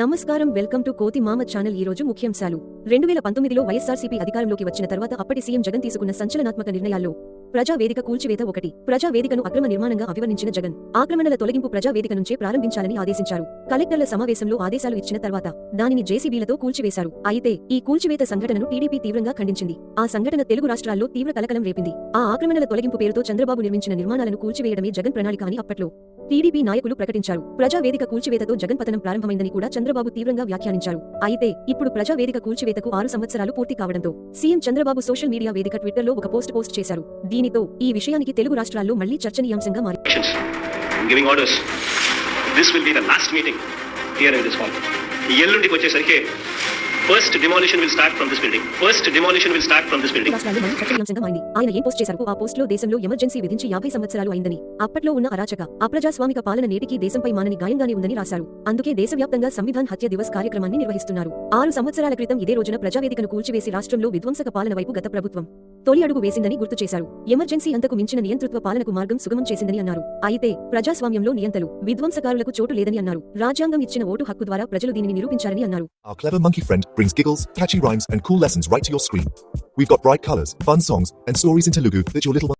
నమస్కారం welcome to కోతి మామ ఛానల్. ఈ రోజు ముఖ్యాంశాలు. రెండు వేల పంతొమ్మిదిలో వైఎస్ఆర్సీపీ అధికారంలోకి వచ్చిన తర్వాత అప్పటి సీఎం జగన్ తీసుకున్న సంచలనాత్మక నిర్ణయాల్లో ప్రజావేదిక కూల్చివేత ఒకటి. ప్రజావేదికను అక్రమ నిర్మాణంగా అభివర్ణించిన జగన్ ఆక్రమణల తొలగింపు ప్రజావేదిక నుంచే ప్రారంభించాలని ఆదేశించారు. కలెక్టర్ల సమావేశంలో ఆదేశాలు ఇచ్చిన తర్వాత దానిని జేసీబీలతో కూల్చివేశారు. అయితే ఈ కూల్చివేత సంఘటనను టీడీపీ తీవ్రంగా ఖండించింది. ఆ సంఘటన తెలుగు రాష్ట్రాల్లో తీవ్ర కలకలం రేపింది. ఆ ఆక్రమణల తొలగింపు పేరుతో చంద్రబాబు నిర్మించిన నిర్మాణాలను కూల్చివేయడమే జగన్ ప్రణాళిక అని అప్పట్లో టీడీపీ నాయకులు ప్రకటించారు. ప్రజావేదిక కూల్చివేతతో జగన్ పతనం ప్రారంభమైందని కూడా చంద్రబాబు తీవ్రంగా వ్యాఖ్యానించారు. అయితే ఇప్పుడు ప్రజావేదిక కూల్చివేతకు ఆరు సంవత్సరాలు పూర్తి కావడంతో సీఎం చంద్రబాబు సోషల్ మీడియా వేదిక ట్విట్టర్లో ఒక పోస్ట్ పోస్ట్ చేశారు. దీనితో ఈ విషయానికి తెలుగు రాష్ట్రాల్లో మళ్ళీ చర్చనీయాంశంగా మారింది ఎల్లుండికి వచ్చేసరికి first demolition will start from this building first demolition will start from this building రాష్ట్రాల్లో మళ్ళీ చర్చనీయాంశంగా మారింది ఆయన ఏం పోస్ట్ చేశారు ఆ పోస్ట్లో దేశంలో ఎమర్జెన్సీ విధించి యాభై సంవత్సరాలు అయిందని. అప్పట్లో ఉన్న అరాచక అప్రజాస్వామిక పాలన నేటికి దేశంపై మానని గాయంగానే ఉందని రాశారు. అందుకే దేశవ్యాప్తంగా సంవిధాన్ హత్య దివస్ కార్యక్రమాన్ని నిర్వహిస్తున్నారు. ఆరు సంవత్సరాల క్రితం ఇదే రోజున ప్రజావేదికను కూల్చివేసి రాష్ట్రంలో విధ్వంసక పాలన వైపు గత ప్రభుత్వం. తొలి అడుగు వేసిందని గుర్తు చేశారు. ఎమర్జెన్సీ అంతకు మించిన నియంతృత్వ పాలనకు మార్గం సుగమం చేసిందని అన్నారు. అయితే ప్రజాస్వామ్యంలో నియంతలు విధ్వంసకారులకు చోటు లేదని అన్నారు. రాజ్యాంగం ఇచ్చిన ఓటు హక్కు ద్వారా ప్రజలు దీనిని నిరూపించారని అన్నారు.